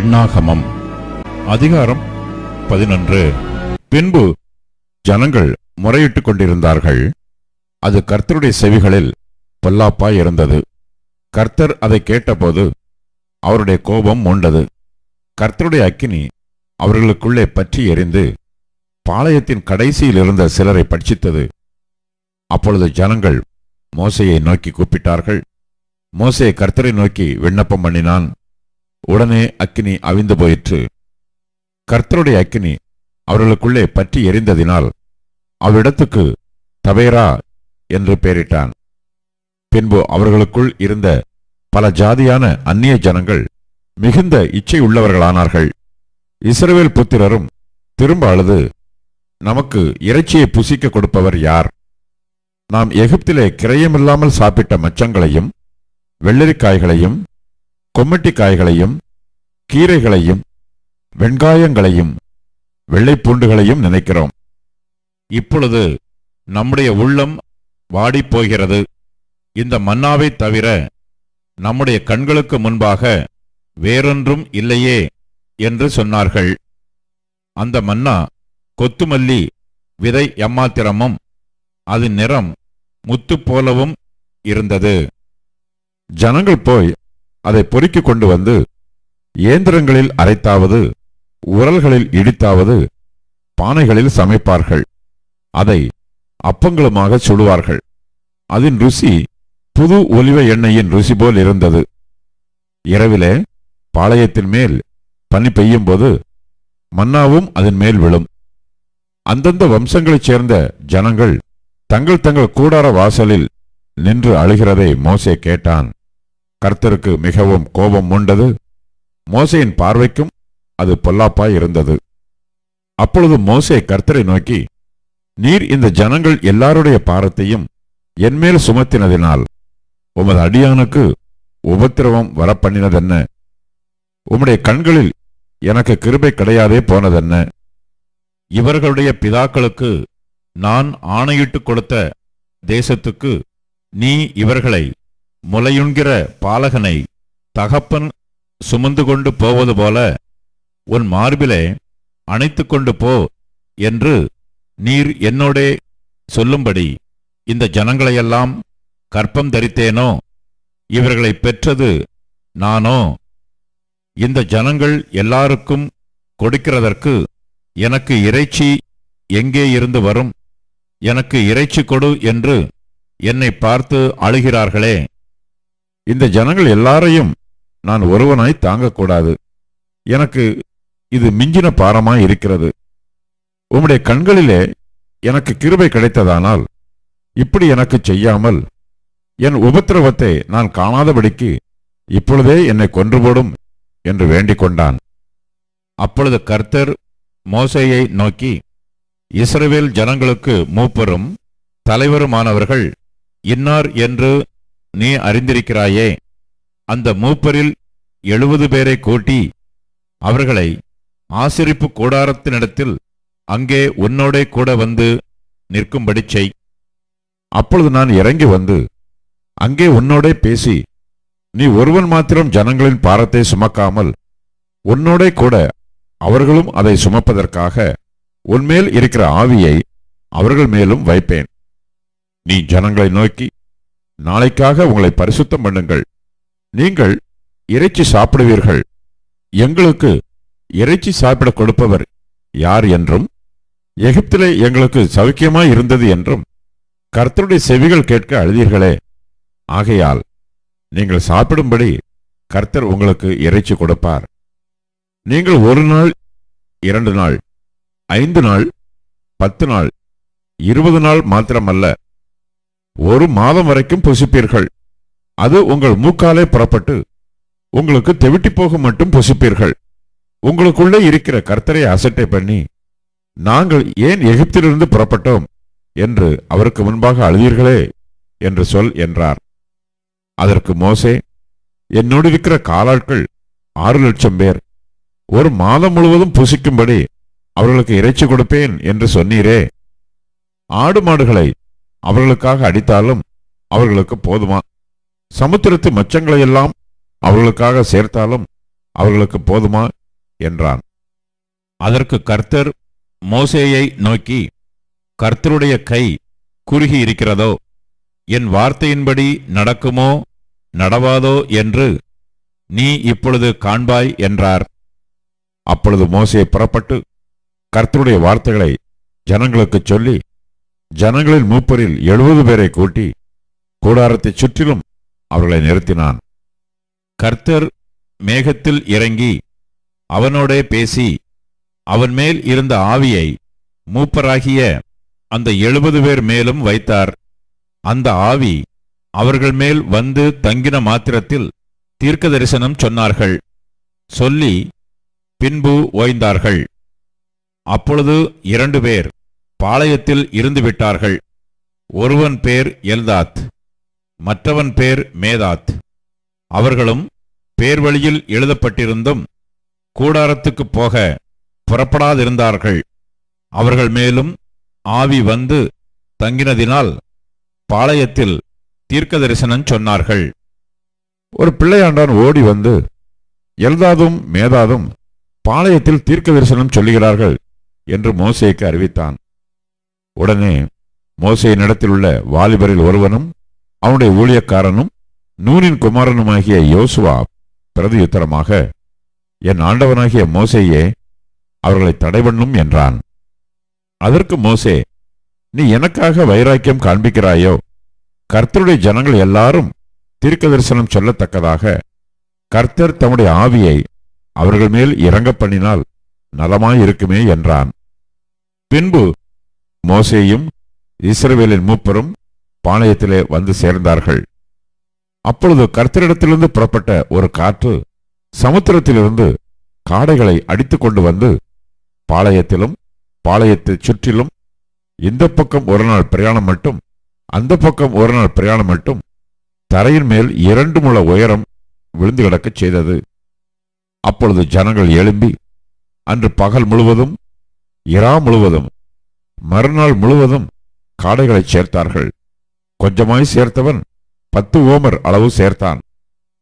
எண்ணாகமம். அதிகாரம் பதினொன்று. பின்பு ஜனங்கள் முறையிட்டுக் கொண்டிருந்தார்கள். அது கர்த்தருடைய செவிகளில் பொல்லாப்பாய் இருந்தது. கர்த்தர் அதை கேட்டபோது அவருடைய கோபம் மூண்டது. கர்த்தருடைய அக்கினி அவர்களுக்குள்ளே பற்றி எரிந்து பாளையத்தின் கடைசியில் இருந்த சிலரை பட்சித்தது. அப்பொழுது ஜனங்கள் மோசையை நோக்கி கூப்பிட்டார்கள். மோசையை கர்த்தரை நோக்கி விண்ணப்பம் பண்ணினான். உடனே அக்கினி அவிந்து போயிற்று. கர்த்தருடைய அக்கினி அவர்களுக்குள்ளே பற்றி எரிந்ததினால் அவ்விடத்துக்கு தபேரா என்று பெயரிட்டான். பின்பு அவர்களுக்குள் இருந்த பல ஜாதியான அந்நிய ஜனங்கள் மிகுந்த இச்சை உள்ளவர்களானார்கள். இஸ்ரவேல் புத்திரரும் திரும்ப அழுது நமக்கு இறைச்சியை புசிக்க கொடுப்பவர் யார்? நாம் எகிப்திலே கிரயமில்லாமல் சாப்பிட்ட மச்சங்களையும் வெள்ளரிக்காய்களையும் கொம்மட்டிக்காய்களையும் கீரைகளையும் வெண்காயங்களையும் வெள்ளைப்பூண்டுகளையும் நினைக்கிறோம். இப்பொழுது நம்முடைய உள்ளம் வாடிப் போகிறது இந்த மன்னாவைத் தவிர நம்முடைய கண்களுக்கு முன்பாக வேறொன்றும் இல்லையே என்று சொன்னார்கள். அந்த மன்னா கொத்துமல்லி விதை எம்மாத்திரமும் அதன் நிறம் முத்து போலவும் இருந்தது. ஜனங்கள் போய் அதை பொறுக்கிக் கொண்டு வந்து இயந்திரங்களில் அரைத்தாவது உரல்களில் இடித்தாவது பானைகளில் சமைப்பார்கள். அதை அப்பங்களுமாக சுடுவார்கள். அதன் ருசி புது ஒலிவ எண்ணெயின் ருசி போல் இருந்தது. இரவிலே பாளையத்தின் மேல் பனி பெய்யும்போது மன்னாவும் அதன் மேல் விழும். அந்தந்த வம்சங்களைச் சேர்ந்த ஜனங்கள் தங்கள் தங்கள் கூடார வாசலில் நின்று அழுகிறதை மோசே கேட்டான். கர்த்தருக்கு மிகவும் கோபம் மூண்டது. மோசையின் பார்வைக்கும் அது பொல்லாப்பாய் இருந்தது. அப்பொழுது மோசே கர்த்தரை நோக்கி நீர் இந்த ஜனங்கள் எல்லாருடைய பாரத்தையும் என்மேல் சுமத்தினதினால் உமது அடியானுக்கு உபத்திரவம் வரப்பண்ணினதென்ன? உம்முடைய கண்களில் எனக்கு கிருபை கிடையாதே போனதென்ன? இவர்களுடைய பிதாக்களுக்கு நான் ஆணையிட்டுக் கொடுத்த தேசத்துக்கு நீ இவர்களை முலையுண்கிற பாலகனை தகப்பன் சுமந்து கொண்டு போவது போல உன் மார்பிலே அணைத்து கொண்டு போ என்று நீர் என்னோடே சொல்லும்படி இந்த ஜனங்களையெல்லாம் கற்பம் தரித்தேனோ? இவர்களை பெற்றது நானோ? இந்த ஜனங்கள் எல்லாருக்கும் கொடுக்கிறதற்கு எனக்கு இறைச்சி எங்கே இருந்து வரும்? எனக்கு இறைச்சி கொடு என்று என்னை பார்த்து அழுகிறார்களே. இந்த ஜனங்கள் எல்லாரையும் நான் ஒருவனாய் தாங்கக்கூடாது. எனக்கு இது மிஞ்சின பாரமாய் இருக்கிறது. உம்முடைய கண்களிலே எனக்கு கிருபை கிடைத்ததானால் இப்படி எனக்கு செய்யாமல் என் உபத்திரவத்தை நான் காணாதபடிக்கு இப்பொழுதே என்னை கொன்று போடும் என்று வேண்டிக் கொண்டான். அப்பொழுது கர்த்தர் மோசையை நோக்கி இஸ்ரவேல் ஜனங்களுக்கு மூப்பரும் தலைவருமானவர்கள் இன்னார் என்று நீ அறிந்திருக்கிறாயே. அந்த மூப்பரில் எழுபது பேரை கூட்டி அவர்களை ஆசிரிப்பு கூடாரத்தினிடத்தில் அங்கே உன்னோடே கூட வந்து நிற்கும்படி செய். அப்பொழுது நான் இறங்கி வந்து அங்கே உன்னோடே பேசி நீ ஒருவன் மாத்திரம் ஜனங்களின் பாரத்தை சுமக்காமல் உன்னோடே கூட அவர்களும் அதை சுமப்பதற்காக உன்மேல் இருக்கிற ஆவியை அவர்கள் மேலும் வைப்பேன். நீ ஜனங்களை நோக்கி நாளைக்காக உங்களை பரிசுத்தம் பண்ணுங்கள். நீங்கள் இறைச்சி சாப்பிடுவீர்கள். எங்களுக்கு இறைச்சி சாப்பிட கொடுப்பவர் யார் என்றும் எகிப்திலே எங்களுக்கு சௌக்கியமாய் இருந்தது என்றும் கர்த்தருடைய செவிகள் கேட்க அழுதீர்களே. ஆகையால் நீங்கள் சாப்பிடும்படி கர்த்தர் உங்களுக்கு இறைச்சி கொடுப்பார். நீங்கள் ஒரு நாள் இரண்டு நாள் ஐந்து நாள் பத்து நாள் இருபது நாள் மாத்திரமல்ல ஒரு மாதம் வரைக்கும் புசிப்பீர்கள். அது உங்கள் மூக்காலே புறப்பட்டு உங்களுக்கு தெவிட்டி போக மட்டும் புசிப்பீர்கள். உங்களுக்குள்ளே இருக்கிற கர்த்தரை அசட்டை பண்ணி நாங்கள் ஏன் எகிப்திலிருந்து புறப்பட்டோம் என்று அவருக்கு முன்பாக அழுதீர்களே என்று சொல் என்றார். அதற்கு மோசே என்னோடு இருக்கிற காலாட்கள் ஆறு லட்சம் பேர் ஒரு மாதம் முழுவதும் புசிக்கும்படி அவர்களுக்கு இறைச்சி கொடுப்பேன் என்று சொன்னீரே. ஆடு மாடுகளை அவர்களுக்காக அடித்தாலும் அவர்களுக்கு போதுமா? சமுத்திரத்து மச்சங்களையெல்லாம் அவர்களுக்காக சேர்த்தாலும் அவர்களுக்கு போதுமா? என்றான். அதற்கு கர்த்தர் மோசேயை நோக்கி கர்த்தருடைய கை குறுகி இருக்கிறதோ? என் வார்த்தையின்படி நடக்குமோ? நடவாதோ? என்று நீ இப்பொழுது காண்பாய் என்றார். அப்பொழுது மோசே புறப்பட்டு கர்த்தருடைய வார்த்தைகளை ஜனங்களுக்குச் சொல்லி ஜனங்களின் மூப்பரில் எழுபது பேரை கூட்டி கூடாரத்தைச் சுற்றிலும் அவர்களை நிறுத்தினான். கர்த்தர் மேகத்தில் இறங்கி அவனோடே பேசி அவன் மேல் இருந்த ஆவியை மூப்பராகிய அந்த எழுபது பேர் மேலும் வைத்தார். அந்த ஆவி அவர்கள் மேல் வந்து தங்கின மாத்திரத்தில் தீர்க்க தரிசனம் சொன்னார்கள். சொல்லி பின்பு ஓய்ந்தார்கள். அப்பொழுது இரண்டு பேர் பாளையத்தில் இருந்து விட்டார்கள். ஒருவன் பேர் எல்தாத் மற்றவன் பேர் மேதாத். அவர்களும் பேர்வழியில் எழுதப்பட்டிருந்தும் கூடாரத்துக்குப் போக புறப்படாதிருந்தார்கள். அவர்கள் மேலும் ஆவி வந்து தங்கினதினால் பாளையத்தில் தீர்க்க தரிசனம் சொன்னார்கள். ஒரு பிள்ளையாண்டான் ஓடி வந்து எல்தாதும் மேதாதும் பாளையத்தில் தீர்க்க தரிசனம் சொல்லுகிறார்கள் என்று மோசேக்கு அறிவித்தான். உடனே மோசேயினிடத்தில் உள்ள வாலிபரில் ஒருவனும் அவனுடைய ஊழியக்காரனும் நூனின் குமாரனுமாகிய யோசுவா பிரதியுத்தரமாக என் ஆண்டவனாகிய மோசையே அவர்களை தடைபண்ணும் என்றான். அதற்கு மோசே நீ எனக்காக வைராக்கியம் காண்பிக்கிறாயோ? கர்த்தருடைய ஜனங்கள் எல்லாரும் தீர்க்க தரிசனம் சொல்லத்தக்கதாக கர்த்தர் தம்முடைய ஆவியை அவர்கள் மேல் இறங்க பண்ணினால் நலமாயிருக்குமே என்றான். பின்பு மோசேயும் இஸ்ரவேலின் மூப்பரும் பாளையத்திலே வந்து சேர்ந்தார்கள். அப்பொழுது கர்த்தரிடத்திலிருந்து புறப்பட்ட ஒரு காற்று சமுத்திரத்திலிருந்து காடைகளை அடித்துக் கொண்டு வந்து பாளையத்திலும் பாளையத்தை சுற்றிலும் இந்த பக்கம் ஒரு நாள் பிரயாணம் மட்டும் அந்த பக்கம் ஒரு நாள் பிரயாணம் மட்டும் தரையின் மேல் இரண்டு முழ உயரம் விழுந்து கிடக்கச் செய்தது. அப்பொழுது ஜனங்கள் எழும்பி அன்று பகல் முழுவதும் இரா முழுவதும் மறுநாள் முழுவதும் காடைகளைச் சேர்த்தார்கள். கொஞ்சமாய் சேர்த்தவன் பத்து ஓமர் அளவு சேர்த்தான்.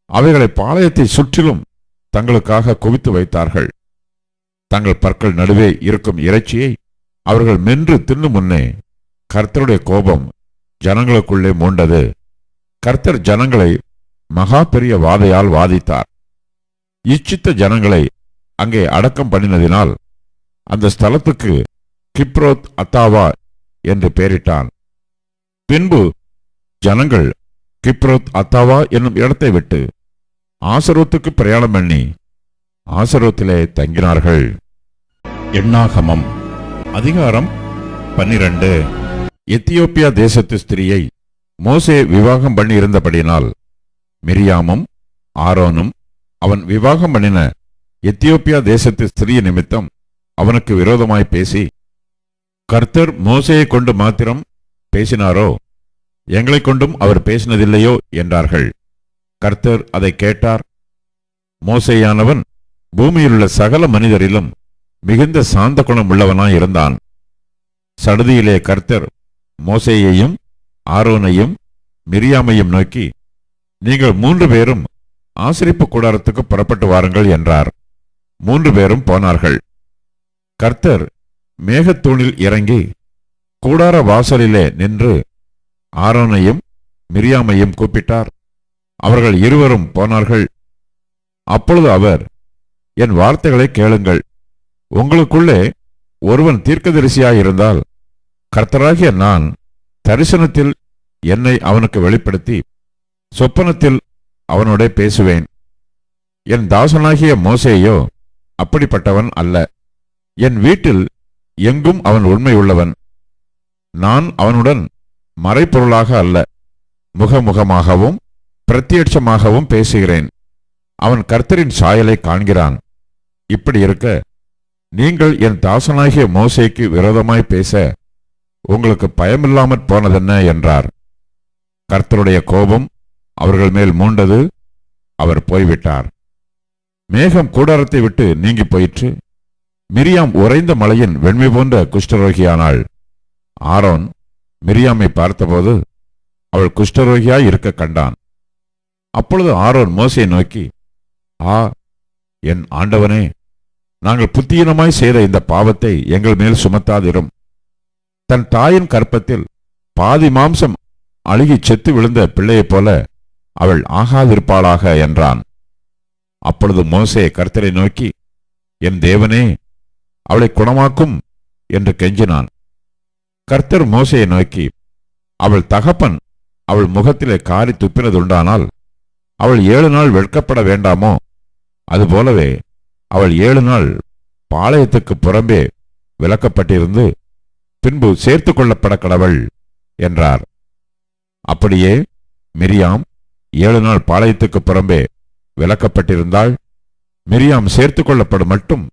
அவைகளை பாளையத்தை சுற்றிலும் தங்களுக்காக குவித்து வைத்தார்கள். தங்கள் பற்கள் நடுவே இருக்கும் இறைச்சியை அவர்கள் மென்று தின்னு முன்னே கர்த்தருடைய கோபம் ஜனங்களுக்குள்ளே மூண்டது. கர்த்தர் ஜனங்களை மகா பெரிய வாதையால் வாதித்தார். இச்சித்த ஜனங்களை அங்கே அடக்கம் பண்ணினதினால் அந்த ஸ்தலத்துக்கு கிப்ரோத் அத்தாவா என்று பெயரிட்டான். பின்பு ஜனங்கள் கிப்ரோத் அத்தாவா என்னும் இடத்தை விட்டு ஆசரோத்துக்கு பிரயாணம் பண்ணி ஆசரோத்திலே தங்கினார்கள். எண்ணாகமம் அதிகாரம் பன்னிரண்டு. எத்தியோப்பியா தேசத்து ஸ்திரியை மோசே விவாகம் பண்ணி இருந்தபடியினால் மிரியாமும் ஆரோனும் அவன் விவாகம் பண்ணின எத்தியோப்பியா தேசத்து ஸ்திரீ நிமித்தம் அவனுக்கு விரோதமாய் பேசி கர்த்தர் மோசையை கொண்டு மாத்திரம் பேசினாரோ? எங்களைக் கொண்டும் அவர் பேசினதில்லையோ? என்றார்கள். கர்த்தர் அதை கேட்டார். மோசையானவன் பூமியிலுள்ள சகல மனிதரிலும் மிகுந்த சாந்த குணம் உள்ளவனாய் இருந்தான். சடுதியிலே கர்த்தர் மோசையையும் ஆரோனையும் மிரியாமையும் நோக்கி நீங்கள் மூன்று பேரும் ஆசிரிப்பு கூடாரத்துக்கு புறப்பட்டு வாருங்கள் என்றார். மூன்று பேரும் போனார்கள். கர்த்தர் மேகத்தூணில் இறங்கி கூடார வாசலிலே நின்று ஆரோனையும் மிரியாமையும் கூப்பிட்டார். அவர்கள் இருவரும் போனார்கள். அப்பொழுது அவர் என் வார்த்தைகளை கேளுங்கள். உங்களுக்குள்ளே ஒருவன் தீர்க்கதரிசியாயிருந்தால் கர்த்தராகிய நான் தரிசனத்தில் என்னை அவனுக்கு வெளிப்படுத்தி சொப்பனத்தில் அவனோட பேசுவேன். என் தாசனாகிய மோசேயோ அப்படிப்பட்டவன் அல்ல. என் வீட்டில் எங்கும் அவன் உண்மையுள்ளவன். நான் அவனுடன் மறைப்பொருளாக அல்ல முகமுகமாகவும் பிரத்யட்சமாகவும் பேசுகிறேன். அவன் கர்த்தரின் சாயலை காண்கிறான். இப்படி இருக்க நீங்கள் என் தாசனாகிய மோசைக்கு விரோதமாய் பேச உங்களுக்கு பயமில்லாமற் போனதென்ன என்றார். கர்த்தருடைய கோபம் அவர்கள் மேல் மூண்டது அவர் போய்விட்டார். மேகம் கூடாரத்தை விட்டு நீங்கி போயிற்று. மிரியாம் உறைந்த மலையின் வெண்மை போன்ற குஷ்டரோகியானாள். ஆரோன் மிரியாமை பார்த்தபோது அவள் குஷ்டரோகியாய் இருக்க கண்டான். அப்பொழுது ஆரோன் மோசையை நோக்கி ஆ என் ஆண்டவனே நாங்கள் புத்தியீனமாய் செய்த இந்த பாவத்தை எங்கள் மேல் சுமத்தாதிரும். தன் தாயின் கற்பத்தில் பாதி மாம்சம் அழுகி செத்து விழுந்த பிள்ளையைப் போல அவள் ஆகாதிருப்பாளாக என்றான். அப்பொழுது மோசே கர்த்தரை நோக்கி என் தேவனே அவளை குணமாக்கும் என்று கெஞ்சினான். கர்த்தர் மோசையை நோக்கி அவள் தகப்பன் அவள் முகத்திலே காரி துப்பினதுண்டானால் அவள் ஏழு நாள் வெட்கப்பட வேண்டாமோ? அதுபோலவே அவள் ஏழு நாள் பாளையத்துக்கு புறம்பே விலக்கப்பட்டிருந்து பின்பு சேர்த்து கொள்ளப்பட கடவள் என்றார். அப்படியே மிரியாம் ஏழு நாள் பாளையத்துக்கு புறம்பே விலக்கப்பட்டிருந்தாள். மிரியாம் சேர்த்து கொள்ளப்படும் மட்டும்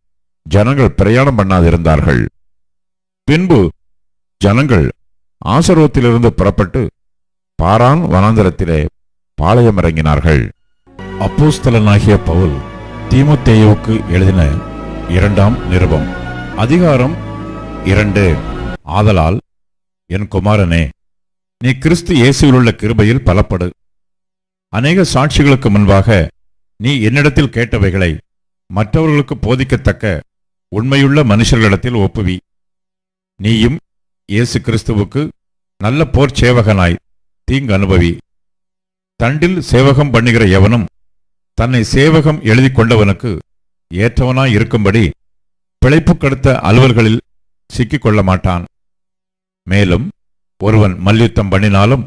ஜனங்கள் பிரயாணம் பண்ணாதிருந்தார்கள். பின்பு ஜனங்கள் ஆசரோத்திலிருந்து புறப்பட்டு பாரான் வனாந்தரத்திலே பாளையம் இறங்கினார்கள். அப்போஸ்தலனாகிய பவுல் தீமுத்தேயுவுக்கு எழுதின இரண்டாம் நிருபம். அதிகாரம் இரண்டு. ஆதலால் என் குமாரனே நீ கிறிஸ்து இயேசுவிலுள்ள கிருபையில் பலப்படு. அநேக சாட்சிகளுக்கு முன்பாக நீ என்னிடத்தில் கேட்டவைகளை மற்றவர்களுக்கு போதிக்கத்தக்க உண்மையுள்ள மனுஷர்களிடத்தில் ஒப்புவி. நீயும் இயேசு கிறிஸ்துவுக்கு நல்ல போர் சேவகனாய் தீங்கு அனுபவி. தண்டில் சேவகம் பண்ணுகிற எவனும் தன்னை சேவகம் எழுதி கொண்டவனுக்கு ஏற்றவனாய் இருக்கும்படி பிழைப்பு கடுத்த அலுவல்களில் சிக்கிக்கொள்ள மாட்டான். மேலும் ஒருவன் மல்யுத்தம் பண்ணினாலும்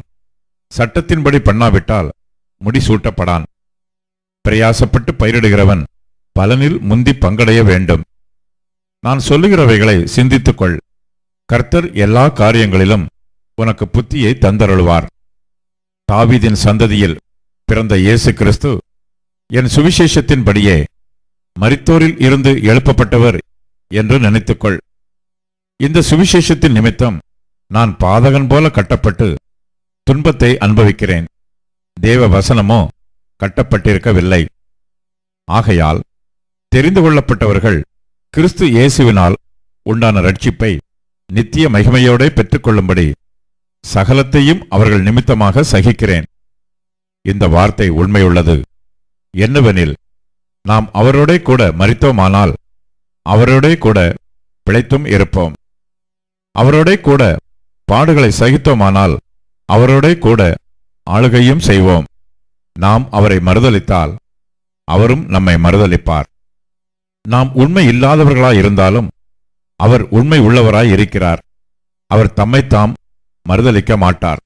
சட்டத்தின்படி பண்ணாவிட்டால் முடிசூட்டப்படான். பிரயாசப்பட்டு பயிரிடுகிறவன் பலனில் முந்தி பங்கடைய வேண்டும். நான் சொல்லுகிறவைகளை சிந்தித்துக்கொள். கர்த்தர் எல்லா காரியங்களிலும் உனக்கு புத்தியை தந்தருளுவார். தாவிதின் சந்ததியில் பிறந்த இயேசு கிறிஸ்து என் சுவிசேஷத்தின்படியே மரித்தோரில் இருந்து எழுப்பப்பட்டவர் என்று நினைத்துக்கொள். இந்த சுவிசேஷத்தின் நிமித்தம் நான் பாதகன் போல கட்டப்பட்டு துன்பத்தை அனுபவிக்கிறேன். தேவ வசனமோ கட்டப்பட்டிருக்கவில்லை. ஆகையால் தெரிந்து கொள்ளப்பட்டவர்கள் கிறிஸ்து இயேசுவினால் உண்டான ரட்சிப்பை நித்திய மகிமையோடே பெற்றுக்கொள்ளும்படி சகலத்தையும் அவர்கள் நிமித்தமாக சகிக்கிறேன். இந்த வார்த்தை உண்மையுள்ளது. என்னவெனில் நாம் அவரோடே கூட மறித்தோமானால் அவரோடே கூட பிழைத்தும் இருப்போம். அவரோடே கூட பாடுகளை சகித்தோமானால் அவரோடே கூட ஆளுகையும் செய்வோம். நாம் அவரை மறுதளித்தால் அவரும் நம்மை மறுதலிப்பார். நாம் உண்மை இல்லாதவர்களாயிருந்தாலும் அவர் உண்மை உள்ளவராய் இருக்கிறார். அவர் தம்மைத்தாம் மறுதலிக்க மாட்டார்.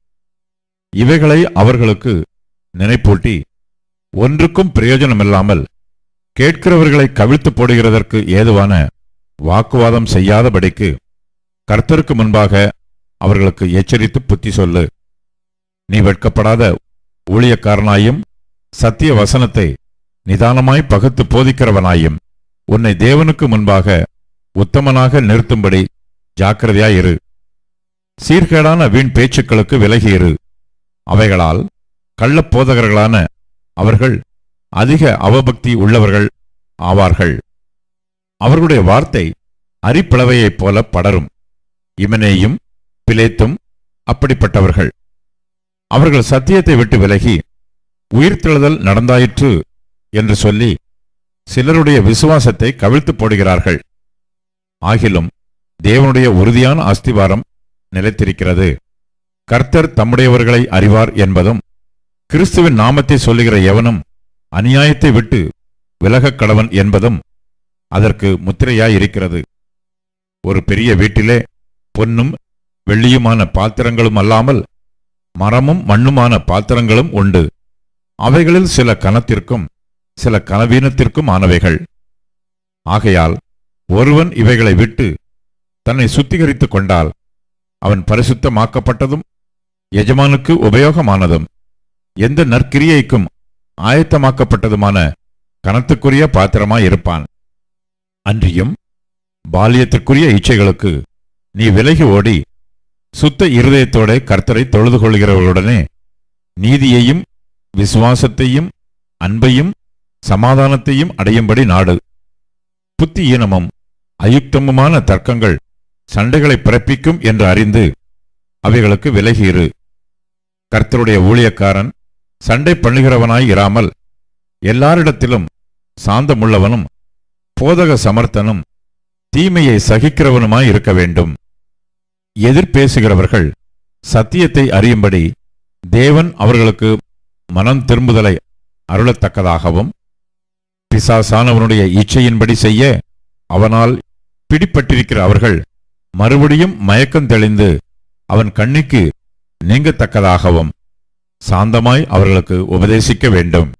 இவைகளை அவர்களுக்கு நினைப்பூட்டி ஒன்றுக்கும் பிரயோஜனமில்லாமல் கேட்கிறவர்களை கவிழ்த்து போடுகிறதற்கு ஏதுவான வாக்குவாதம் செய்யாதபடிக்கு கர்த்தருக்கு முன்பாக அவர்களுக்கு எச்சரித்து புத்தி சொல்லு. நீ வெட்கப்படாத ஊழியக்காரனாயும் சத்திய வசனத்தை நிதானமாய் பகுத்து போதிக்கிறவனாயும் உன்னை தேவனுக்கு முன்பாக உத்தமனாக நிறுத்தும்படி ஜாக்கிரதையாயிரு சீர்கேடான வீண் பேச்சுக்களுக்கு விலகியிரு அவைகளால் கள்ளப் போதகர்களான அவர்கள் அதிக அவபக்தி உள்ளவர்கள் ஆவார்கள். அவர்களுடைய வார்த்தை அரிப்பிளவையைப் போல படரும். இமனேயும் பிலேத்தும் அப்படிப்பட்டவர்கள். அவர்கள் சத்தியத்தை விட்டு விலகி உயிர்த்தெழுதல் நடந்தாயிற்று என்று சொல்லி சிலருடைய விசுவாசத்தை கவிழ்த்து போடுகிறார்கள். ஆகிலும் தேவனுடைய உறுதியான அஸ்திவாரம் நிலைத்திருக்கிறது. கர்த்தர் தம்முடையவர்களை அறிவார் என்பதும் கிறிஸ்துவின் நாமத்தை சொல்லுகிற எவனும் அநியாயத்தை விட்டு விலகக் கடவன் என்பதும் அதற்கு முத்திரையாயிருக்கிறது. ஒரு பெரிய வீட்டிலே பொன்னும் வெள்ளியுமான பாத்திரங்களும் அல்லாமல் மரமும் மண்ணுமான பாத்திரங்களும் உண்டு. அவைகளில் சில கனத்திற்கும் சில கனவீனத்திற்கும் ஆனவைகள். ஆகையால் ஒருவன் இவைகளை விட்டு தன்னை சுத்திகரித்துக் கொண்டால் அவன் பரிசுத்தமாக்கப்பட்டதும் எஜமானுக்கு உபயோகமானதும் எந்த நற்கிரியைக்கும் ஆயத்தமாக்கப்பட்டதுமான கனத்துக்குரிய பாத்திரமாயிருப்பான். அன்றியும் பாலியத்திற்குரிய இச்சைகளுக்கு நீ விலகி ஓடி சுத்த இருதயத்தோட கர்த்தரை தொழுது கொள்கிறவர்களுடனே நீதியையும் விசுவாசத்தையும் அன்பையும் சமாதானத்தையும் அடையும்படி நாடு. புத்தியீனமும் அயுக்தமுமான தர்க்கங்கள் சண்டைகளை பிறப்பிக்கும் என்று அறிந்து அவைகளுக்கு விலகியிரு கர்த்தருடைய ஊழியக்காரன் சண்டை பண்ணுகிறவனாய் இராமல் எல்லாரிடத்திலும் சாந்தமுள்ளவனும் போதக சமர்த்தனும் தீமையை சகிக்கிறவனுமாய் இருக்க வேண்டும். எதிர்பேசுகிறவர்கள் சத்தியத்தை அறியும்படி தேவன் அவர்களுக்கு மனம் திரும்புதலை அருளத்தக்கதாகவும் பிசாசானவனுடைய இச்சையின்படி செய்ய அவனால் பிடிப்பட்டிருக்கிற அவர்கள் மறுபடியும் மயக்கம் தெளிந்து அவன் கண்ணுக்கு நீங்கத்தக்கதாகவும் சாந்தமாய் அவர்களுக்கு உபதேசிக்க வேண்டும்.